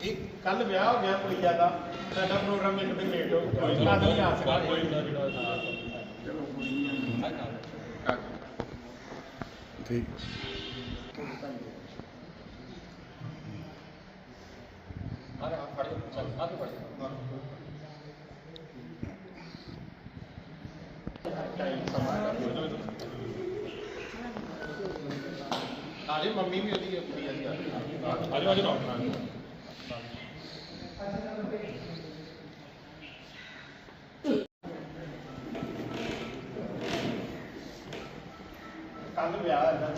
ਇੱਕ ਕੱਲ ਵਿਆਹ ਹੋ ਗਿਆ ਕੁੜੀਆ ਦਾ। ਸਾਡਾ ਪ੍ਰੋਗਰਾਮ ਇੱਕ ਦਿਨ ਲੇਟ ਹੋ ਗਿਆ। ਅੱਜ ਨਹੀਂ ਆ ਸਕਦਾ। ਠੀਕ ਆਲੇ ਮੰਮੀ ਵੀ ਉਹਦੀ ਕੁੜੀਆ ਦੀ ਆ ਆਜੋ ਆਜੋ ਨਾ ਕੱਲ ਵਿਆਹ ਹੈ ਨਾ ਇਸੇ ਗੁਰਦੁਆਰੇ ਚ। ਆ। ਲਾ, ਆ ਲਾ, ਆ ਲਾ।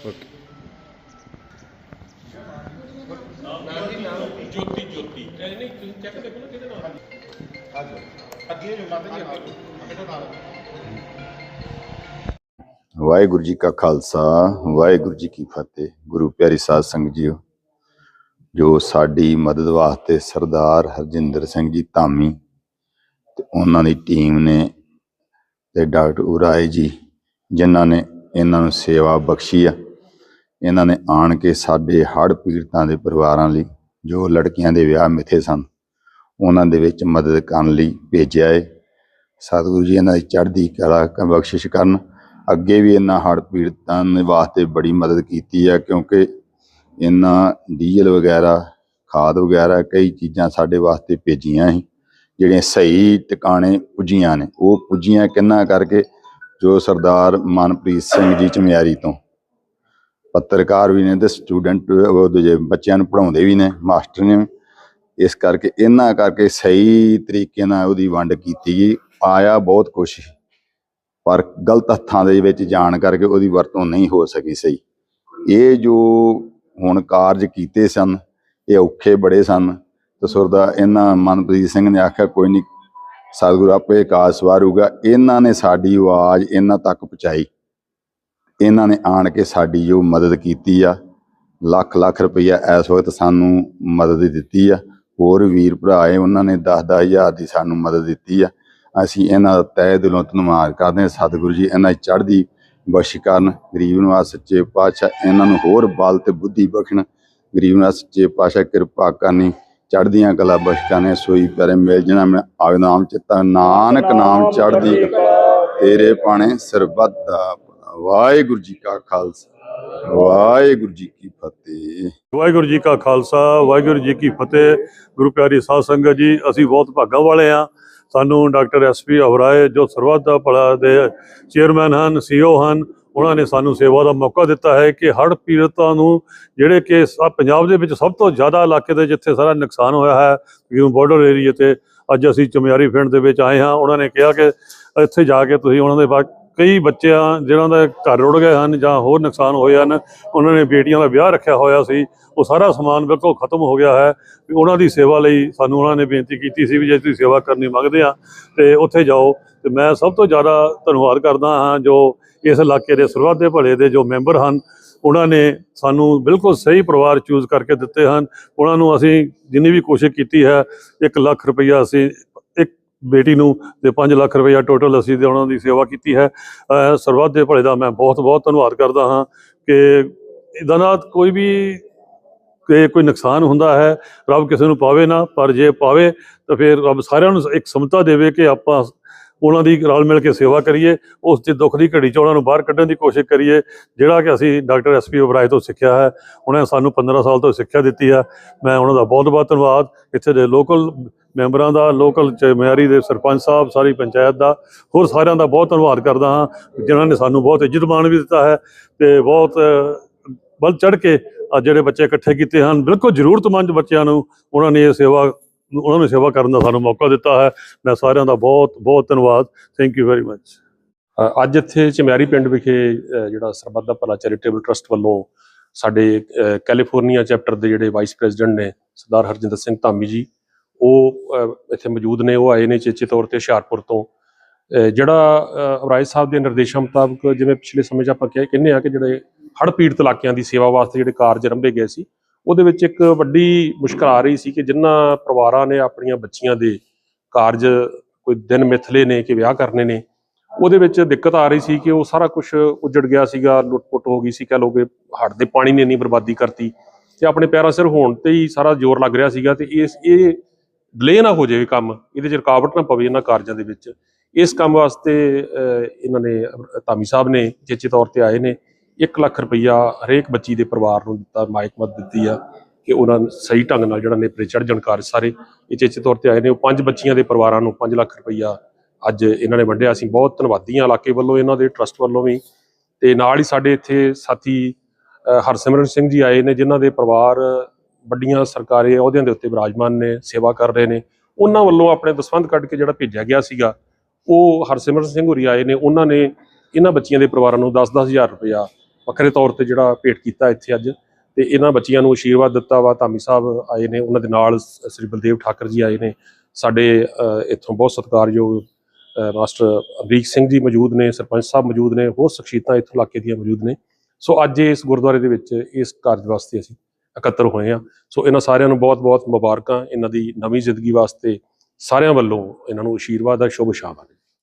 ਓਕੇ ਨਾਮ ਦੀ ਨਾਮ ਜੋਤੀ ਜੋਤੀ ਇਹ ਨਹੀਂ ਤੁਸੀਂ ਚੈੱਕ ਦੇਖੋ ਨਾ ਕਿਹਦੇ ਨਾਮ ਅੱਗੇ ਜੋ ਮਾਤਾ ਜੀ ਅੱਗੇ ਅੱਗੇ ਨਾਲ ਵਾਹਿਗੁਰੂ ਜੀ ਕਾ ਖਾਲਸਾ ਵਾਹਿਗੁਰੂ ਜੀ ਕੀ ਫਤਿਹ ਗੁਰੂ ਪਿਆਰੀ ਸਾਧ ਸੰਗਤ ਜੀਓ ਜੋ ਸਾਡੀ ਮਦਦ ਵਾਸਤੇ ਸਰਦਾਰ ਹਰਜਿੰਦਰ ਸਿੰਘ ਜੀ ਧਾਮੀ ਤੇ ਉਹਨਾਂ ਦੀ ਟੀਮ ਨੇ ਤੇ ਡਾਕਟਰ ਉਰਾਏ ਜੀ, ਜਿਨ੍ਹਾਂ ਨੇ ਇਹਨਾਂ ਨੂੰ ਸੇਵਾ ਬਖਸ਼ੀ ਆ। ਇਹਨਾਂ ਨੇ ਆਣ ਕੇ ਸਾਡੇ ਹੜ੍ਹ ਪੀੜਤਾਂ ਦੇ ਪਰਿਵਾਰਾਂ ਲਈ ਜੋ ਲੜਕੀਆਂ ਦੇ ਵਿਆਹ ਮਿੱਥੇ ਸਨ, ਉਹਨਾਂ ਦੇ ਵਿੱਚ ਮਦਦ ਕਰਨ ਲਈ ਭੇਜਿਆ ਏ। ਸਤਿਗੁਰੂ ਜੀ, ਇਹਨਾਂ ਦੀ ਚੜ੍ਹਦੀ ਕਲਾ ਬਖਸ਼ਿਸ਼ ਕਰਨ। ਅੱਗੇ ਵੀ ਇਹਨਾਂ ਹੜ੍ਹ ਪੀੜਤਾਂ ਦੇ ਵਾਸਤੇ ਬੜੀ ਮਦਦ ਕੀਤੀ ਆ, ਕਿਉਂਕਿ ਇਹਨਾਂ ਡੀਜ਼ਲ ਵਗੈਰਾ, ਖਾਦ ਵਗੈਰਾ, ਕਈ ਚੀਜ਼ਾਂ ਸਾਡੇ ਵਾਸਤੇ ਭੇਜੀਆਂ ਸੀ, ਜਿਹੜੀਆਂ ਸਹੀ ਟਿਕਾਣੇ ਪੁੱਜੀਆਂ ਨੇ। ਉਹ ਪੁੱਜੀਆਂ ਕਿੰਨਾ ਕਰਕੇ? ਜੋ ਸਰਦਾਰ ਮਨਪ੍ਰੀਤ ਸਿੰਘ ਜੀ ਚਮਿਆਰੀ ਤੋਂ। ਪੱਤਰਕਾਰ ਵੀ ਨੇ ਤੇ ਸਟੂਡੈਂਟ, ਉਹ ਦੂਜੇ ਬੱਚਿਆਂ ਨੂੰ ਪੜ੍ਹਾਉਂਦੇ ਵੀ ਨੇ, ਮਾਸਟਰ ਨੇ। ਇਸ ਕਰਕੇ ਇਹਨਾਂ ਕਰਕੇ ਸਹੀ ਤਰੀਕੇ ਨਾਲ ਉਹਦੀ ਵੰਡ ਕੀਤੀ ਗਈ। ਆਇਆ ਬਹੁਤ ਕੁਛ ਪਰ ਗਲਤ ਹੱਥਾਂ ਦੇ ਵਿੱਚ ਜਾਣ ਕਰਕੇ ਉਹਦੀ ਵਰਤੋਂ ਨਹੀਂ ਹੋ ਸਕੀ ਸਹੀ। ਇਹ ਜੋ ਹੁਣ ਕਾਰਜ ਕੀਤੇ ਸਨ, ਇਹ ਔਖੇ ਬੜੇ ਸਨ। ਤੇ ਸੁਰਦਾ ਇਹਨਾਂ ਮਨਪ੍ਰੀਤ ਸਿੰਘ ਨੇ ਆਖਿਆ, ਕੋਈ ਨਹੀਂ ਸਤਿਗੁਰੂ ਆਪੇ ਕਾਜ ਸਵਾਰੂਗਾ। ਇਹਨਾਂ ਨੇ ਸਾਡੀ ਆਵਾਜ਼ ਇਹਨਾਂ ਤੱਕ ਪਹੁੰਚਾਈ। ਇਹਨਾਂ ਨੇ ਆਣ ਕੇ ਸਾਡੀ ਜੋ ਮਦਦ ਕੀਤੀ ਆ, ਲੱਖ ਲੱਖ ਰੁਪਈਆ ਇਸ ਵਕਤ ਸਾਨੂੰ ਮਦਦ ਦਿੱਤੀ ਆ। ਹੋਰ ਵੀਰ ਭਰਾ ਏ, ਉਹਨਾਂ ਨੇ 10 ਹਜ਼ਾਰ ਦੀ ਸਾਨੂੰ ਮਦਦ ਦਿੱਤੀ ਆ। ਅਸੀਂ ਇਹਨਾਂ ਦਾ ਤਹਿ ਦਿਲੋਂ ਧੰਨਵਾਦ ਕਰਦੇ ਹਾਂ। ਸਤਿਗੁਰੂ ਜੀ ਇਹਨਾਂ ਦੀ ਚੜ੍ਹਦੀ ਬਖਸ਼ ਕਰਨ। ਗਰੀਬ ਨਿਵਾਜ ਸੱਚੇ ਪਾਤਸ਼ਾਹ ਇਹਨਾਂ ਨੂੰ ਹੋਰ ਬਲ ਤੇ ਬੁੱਧੀ ਬਖਸ਼ਣ। ਗਰੀਬ ਨਿਵਾਜ ਸੱਚੇ ਪਾਤਸ਼ਾਹ ਕਿਰਪਾ ਕਰਨੀ। ਚੜ੍ਹਦੀਆਂ ਕਲਾ ਬਖਸ਼ ਕਰਨੇ ਸੋਈ ਪਿਆਰੇ ਮਿਲ ਜਣਾ ਮੈਂ ਆਗਨਾਮ ਚਿੱਤਾ। ਨਾਨਕ ਨਾਮ ਚੜ੍ਹਦੀ ਕਲਾ। ਤੇਰੇ ਪਾਣੇ ਸਰਬੱਤ ਦਾ। ਵਾਹਿਗੁਰੂ ਜੀ ਕਾ ਖਾਲਸਾ। ਵਾਹਿਗੁਰੂ ਜੀ ਕੀ ਫਤਿਹ। ਵਾਹਿਗੁਰੂ ਜੀ ਕਾ ਖਾਲਸਾ। ਵਾਹਿਗੁਰੂ ਜੀ ਕੀ ਫਤਿਹ। ਗੁਰੂ ਪਿਆਰੀ ਸਾਧ ਸੰਗਤ ਜੀ ਅਸੀਂ ਬਹੁਤ ਭਾਗਾਂ ਵਾਲੇ ਆ ਸਾਨੂੰ ਡਾਕਟਰ ਐਸਪੀ ਅਵਰਾਏ, ਜੋ ਸਰਬੱਤ ਦਾ ਭਲਾ ਦੇ ਚੇਅਰਮੈਨ ਹਨ ਸੀਓ ਹਨ, ਉਹਨਾਂ ਨੇ ਸਾਨੂੰ ਸੇਵਾ ਦਾ ਮੌਕਾ ਦਿੱਤਾ ਹੈ ਕਿ ਹੜ੍ਹ ਪੀੜਤਾਂ ਨੂੰ ਜਿਹੜੇ ਕਿ ਸਭ ਪੰਜਾਬ ਦੇ ਵਿੱਚ ਸਭ ਤੋਂ ਜ਼ਿਆਦਾ ਇਲਾਕੇ ਦੇ ਜਿੱਥੇ ਸਾਰਾ ਨੁਕਸਾਨ ਹੋਇਆ ਹੈ ਜਿਵੇਂ ਬਾਰਡਰ ਏਰੀਆ ਤੇ ਅੱਜ ਅਸੀਂ ਚਮਿਆਰੀ ਪਿੰਡ ਦੇ ਵਿੱਚ ਆਏ ਹਾਂ। ਉਹਨਾਂ ਨੇ ਕਿਹਾ ਕਿ ਇੱਥੇ ਜਾ ਕੇ ਤੁਸੀਂ ਉਹਨਾਂ ਦੇ ਕਈ ਬੱਚਿਆਂ ਜਿਹਨਾਂ ਦਾ ਘਰ ਰੁੜ ਗਏ ਹਨ ਜਾਂ ਹੋਰ ਨੁਕਸਾਨ ਹੋਏ ਹਨ, ਉਹਨਾਂ ਨੇ ਬੇਟੀਆਂ ਦਾ ਵਿਆਹ ਰੱਖਿਆ ਹੋਇਆ ਸੀ, ਉਹ ਸਾਰਾ ਸਮਾਨ ਬਿਲਕੁਲ ਖਤਮ ਹੋ ਗਿਆ ਹੈ। ਵੀ ਉਹਨਾਂ ਦੀ ਸੇਵਾ ਲਈ ਸਾਨੂੰ ਉਹਨਾਂ ਨੇ ਬੇਨਤੀ ਕੀਤੀ ਸੀ ਵੀ ਜੇ ਤੁਸੀਂ ਸੇਵਾ ਕਰਨੀ ਮੰਗਦੇ ਆ ਤੇ ਉੱਥੇ ਜਾਓ। ਤੇ ਮੈਂ ਸਭ ਤੋਂ ਜ਼ਿਆਦਾ ਧੰਨਵਾਦ ਕਰਦਾ ਹਾਂ ਜੋ ਇਸ ਇਲਾਕੇ ਦੇ ਸਰਬੱਤ ਦੇ ਭਲੇ ਦੇ ਜੋ ਮੈਂਬਰ ਹਨ, ਉਹਨਾਂ ਨੇ ਸਾਨੂੰ ਬਿਲਕੁਲ ਸਹੀ ਪਰਿਵਾਰ ਚੂਜ਼ ਕਰਕੇ ਦਿੱਤੇ ਹਨ। ਉਹਨਾਂ ਨੂੰ ਅਸੀਂ ਜਿੰਨੀ ਵੀ ਕੋਸ਼ਿਸ਼ ਕੀਤੀ ਹੈ 1 ਲੱਖ ਰੁਪਈਆ ਅਸੀਂ ਬੇਟੀ ਨੂੰ ਤੇ 5 ਲੱਖ ਰੁਪਈਆ ਟੋਟਲ ਅਸੀਂ ਤੇ ਉਹਨਾਂ ਦੀ ਸੇਵਾ ਕੀਤੀ ਹੈ। ਸਰਬੱਤ ਦੇ ਭਲੇ ਦਾ ਮੈਂ ਬਹੁਤ ਬਹੁਤ ਧੰਨਵਾਦ ਕਰਦਾ ਹਾਂ ਕਿ ਇਹਦਾ ਨਾਲ ਕੋਈ ਵੀ ਕਿ ਕੋਈ ਨੁਕਸਾਨ ਹੁੰਦਾ ਹੈ, ਰੱਬ ਕਿਸੇ ਨੂੰ ਪਾਵੇ ਨਾ, ਪਰ ਜੇ ਪਾਵੇ ਤਾਂ ਫਿਰ ਰੱਬ ਸਾਰਿਆਂ ਨੂੰ ਇੱਕ ਸਮਤਾ ਦੇਵੇ ਕਿ ਆਪਾਂ ਉਹਨਾਂ ਦੀ ਰਲ ਮਿਲ ਕੇ ਸੇਵਾ ਕਰੀਏ, ਉਸ ਦੇ ਦੁੱਖ ਦੀ ਘੜੀ 'ਚ ਉਹਨਾਂ ਨੂੰ ਬਾਹਰ ਕੱਢਣ ਦੀ ਕੋਸ਼ਿਸ਼ ਕਰੀਏ, ਜਿਹੜਾ ਕਿ ਅਸੀਂ ਡਾਕਟਰ ਐਸਪੀ ਉਬਰਾਏ ਤੋਂ ਸਿੱਖਿਆ ਹੈ, ਉਹਨੇ ਸਾਨੂੰ 15 ਸਾਲ ਤੋਂ ਸਿੱਖਿਆ ਦਿੱਤੀ ਹੈ। ਮੈਂ ਉਹਨਾਂ ਦਾ ਬਹੁਤ ਬਹੁਤ ਧੰਨਵਾਦ। ਇੱਥੇ ਦੇ ਲੋਕਲ ਮੈਂਬਰਾਂ ਦਾ, ਲੋਕਲ ਮਿਆਰੀ ਦੇ ਸਰਪੰਚ ਸਾਹਿਬ, ਸਾਰੀ ਪੰਚਾਇਤ ਦਾ, ਹੋਰ ਸਾਰਿਆਂ ਦਾ ਬਹੁਤ ਧੰਨਵਾਦ ਕਰਦਾ ਹਾਂ, ਜਿਨ੍ਹਾਂ ਨੇ ਸਾਨੂੰ ਬਹੁਤ ਇੱਜ਼ਤ ਮਾਣ ਵੀ ਦਿੱਤਾ ਹੈ ਤੇ ਬਹੁਤ ਬਲ ਚੜ ਕੇ ਅੱਜ ਜਿਹੜੇ ਬੱਚੇ ਇਕੱਠੇ ਕੀਤੇ ਹਨ, ਬਿਲਕੁਲ ਜ਼ਰੂਰਤਮੰਦ ਬੱਚਿਆਂ ਨੂੰ ਉਹਨਾਂ ਨੇ ਇਹ ਸੇਵਾ ਉਹਨਾਂ ਨੂੰ ਸੇਵਾ ਕਰਨ ਦਾ ਸਾਨੂੰ ਮੌਕਾ ਦਿੱਤਾ ਹੈ। ਮੈਂ ਸਾਰਿਆਂ ਦਾ ਬਹੁਤ ਬਹੁਤ ਧੰਨਵਾਦ। ਥੈਂਕ ਯੂ ਵੈਰੀ ਮੱਚ ਅੱਜ ਇੱਥੇ ਚਮਿਆਰੀ ਪਿੰਡ ਵਿਖੇ ਜਿਹੜਾ ਸਰਬੱਤ ਦਾ ਭਲਾ ਚੈਰੀਟੇਬਲ ਟਰਸਟ ਵੱਲੋਂ ਸਾਡੇ ਕੈਲੀਫੋਰਨੀਆ ਚੈਪਟਰ ਦੇ ਜਿਹੜੇ ਵਾਈਸ ਪ੍ਰੈਜ਼ੀਡੈਂਟ ਨੇ, ਸਰਦਾਰ ਹਰਜਿੰਦਰ ਸਿੰਘ ਧਾਮੀ ਜੀ, ਉਹ ਇੱਥੇ ਮੌਜੂਦ ਨੇ। ਉਹ ਆਏ ਨੇ ਚੇਚੇ ਤੌਰ ਤੇ ਹੁਸ਼ਿਆਰਪੁਰ ਤੋਂ। ਜਿਹੜਾ ਅਬਰਾਜ ਸਾਹਿਬ ਦੇ ਨਿਰਦੇਸ਼ਾਂ ਮੁਤਾਬਕ ਜਿਵੇਂ ਪਿਛਲੇ ਸਮੇਂ 'ਚ ਆਪਾਂ ਕਿਹਾ ਕਹਿੰਦੇ ਆ ਕਿ ਜਿਹੜੇ ਹੜ੍ਹ ਪੀੜਤ ਇਲਾਕਿਆਂ ਦੀ ਸੇਵਾ ਵਾਸਤੇ ਜਿਹੜੇ ਕਾਰਜ ਰੰਭੇ ਗਏ ਸੀ ਉਹਦੇ ਵਿੱਚ ਇੱਕ ਵੱਡੀ ਮੁਸ਼ਕਲ ਆ ਰਹੀ ਸੀ ਕਿ ਜਿਨ੍ਹਾਂ ਪਰਿਵਾਰਾਂ ਨੇ ਆਪਣੀਆਂ ਬੱਚੀਆਂ ਦੇ ਕਾਰਜ ਕੋਈ ਦਿਨ ਮਿਥਲੇ ਨੇ ਕਿ ਵਿਆਹ ਕਰਨੇ ਨੇ ਉਹਦੇ ਵਿੱਚ ਦਿੱਕਤ ਆ ਰਹੀ ਸੀ ਕਿ ਉਹ ਸਾਰਾ ਕੁਝ ਉਜੜ ਗਿਆ ਸੀਗਾ ਲੁੱਟ-ਪੁੱਟ ਹੋ ਗਈ ਸੀ ਕਹ ਲੋਗੇ ਹੜ੍ਹ ਦੇ ਪਾਣੀ ਨੇ ਇੰਨੀ ਬਰਬਾਦੀ ਕਰਤੀ ਤੇ ਆਪਣੇ ਪੈਰਾਂ ਸਿਰ ਹੋਣ ਤੇ ਹੀ ਸਾਰਾ ਜ਼ੋਰ ਲੱਗ ਰਿਹਾ ਸੀਗਾ ਤੇ ਇਸ ਇਹ ਡਿਲੇ ਨਾ ਹੋ ਜਾਵੇ ਕੰਮ ਇਹਦੇ 'ਚ ਰੁਕਾਵਟ ਨਾ ਪਵੇ ਇਹਨਾਂ ਕਾਰਜਾਂ ਦੇ ਵਿੱਚ। ਇਸ ਕੰਮ ਵਾਸਤੇ ਇਹਨਾਂ ਨੇ ਅਹ, ਧਾਮੀ ਸਾਹਿਬ ਨੇ ਚੇਚੇ ਤੌਰ ਤੇ ਆਏ ਨੇ 1 ਲੱਖ ਰੁਪਈਆ ਹਰੇਕ ਬੱਚੀ ਦੇ ਪਰਿਵਾਰ ਨੂੰ ਦਿੱਤਾ ਮਾਇਕ ਮਤ ਦਿੱਤੀ ਆ ਕਿ ਉਹਨਾਂ ਸਹੀ ਢੰਗ ਨਾਲ ਜਿਹੜਾ ਨੇਪਰੇ ਚੜ੍ਹਨ ਕਾਰਜ ਸਾਰੇ ਇਹ ਤੌਰ ਤੇ ਆਏ ਨੇ। ਉਹ ਪੰਜ ਬੱਚੀਆਂ ਦੇ ਪਰਿਵਾਰਾਂ ਨੂੰ 5 ਲੱਖ ਰੁਪਈਆ ਅੱਜ ਇਹਨਾਂ ਨੇ ਵੰਡਿਆ। ਅਸੀਂ ਬਹੁਤ ਧੰਨਵਾਦੀ ਹਾਂ ਇਲਾਕੇ ਵੱਲੋਂ, ਇਹਨਾਂ ਦੇ ਟਰਸਟ ਵੱਲੋਂ ਵੀ। ਤੇ ਨਾਲ ਹੀ ਸਾਡੇ ਇੱਥੇ ਸਾਥੀ ਹਰਸਿਮਰਨ ਸਿੰਘ ਜੀ ਆਏ ਨੇ, ਜਿਨ੍ਹਾਂ ਦੇ ਪਰਿਵਾਰ ਵੱਡੀਆਂ ਸਰਕਾਰੀ ਅਹੁਦਿਆਂ ਦੇ ਉੱਤੇ ਵਿਰਾਜਮਾਨ ਨੇ, ਸੇਵਾ ਕਰ ਰਹੇ ਨੇ। ਉਹਨਾਂ ਵੱਲੋਂ ਆਪਣੇ ਦਸਵੰਧ ਕੱਢ ਕੇ ਜਿਹੜਾ ਭੇਜਿਆ ਗਿਆ ਸੀਗਾ, ਉਹ ਹਰਸਿਮਰਨ ਸਿੰਘ ਹੋਰੀ ਆਏ ਨੇ। ਉਹਨਾਂ ਨੇ ਇਹਨਾਂ ਬੱਚੀਆਂ ਦੇ ਪਰਿਵਾਰਾਂ ਨੂੰ 10-10 ਹਜ਼ਾਰ ਰੁਪਇਆ ਵੱਖਰੇ ਤੌਰ ਤੇ ਜਿਹੜਾ ਭੇਟ ਕੀਤਾ ਇੱਥੇ ਅੱਜ ਤੇ ਇਹਨਾਂ ਬੱਚੀਆਂ ਨੂੰ ਆਸ਼ੀਰਵਾਦ ਦਿੱਤਾ ਵਾ, ਧਾਮੀ ਸਾਹਿਬ ਆਏ ਨੇ, ਉਹਨਾਂ ਦੇ ਨਾਲ ਸ੍ਰੀ ਬਲਦੇਵ ਠਾਕਰ ਜੀ ਆਏ ਨੇ, ਸਾਡੇ ਇੱਥੋਂ ਬਹੁਤ ਸਤਿਕਾਰਯੋਗ ਮਾਸਟਰ ਅਮਰੀਕ ਸਿੰਘ ਜੀ ਮੌਜੂਦ ਨੇ, ਸਰਪੰਚ ਸਾਹਿਬ ਮੌਜੂਦ ਨੇ, ਹੋਰ ਸ਼ਖਸੀਅਤਾਂ ਇੱਥੋਂ ਇਲਾਕੇ ਦੀਆਂ ਮੌਜੂਦ ਨੇ। ਸੋ ਅੱਜ ਇਸ ਗੁਰਦੁਆਰੇ ਦੇ ਵਿੱਚ ਇਸ ਕਾਰਜ ਵਾਸਤੇ ਅਸੀਂ ਇਕੱਤਰ ਹੋਏ ਆ ਸੋ ਇਹਨਾਂ ਸਾਰਿਆਂ ਨੂੰ ਬਹੁਤ-ਬਹੁਤ ਮੁਬਾਰਕਾਂ, ਇਹਨਾਂ ਦੀ ਨਵੀਂ ਜ਼ਿੰਦਗੀ ਵਾਸਤੇ ਸਾਰਿਆਂ ਵੱਲੋਂ ਇਹਨਾਂ ਨੂੰ ਆਸ਼ੀਰਵਾਦ ਦਾ ਸ਼ੁਭ ਸ਼ਾਮ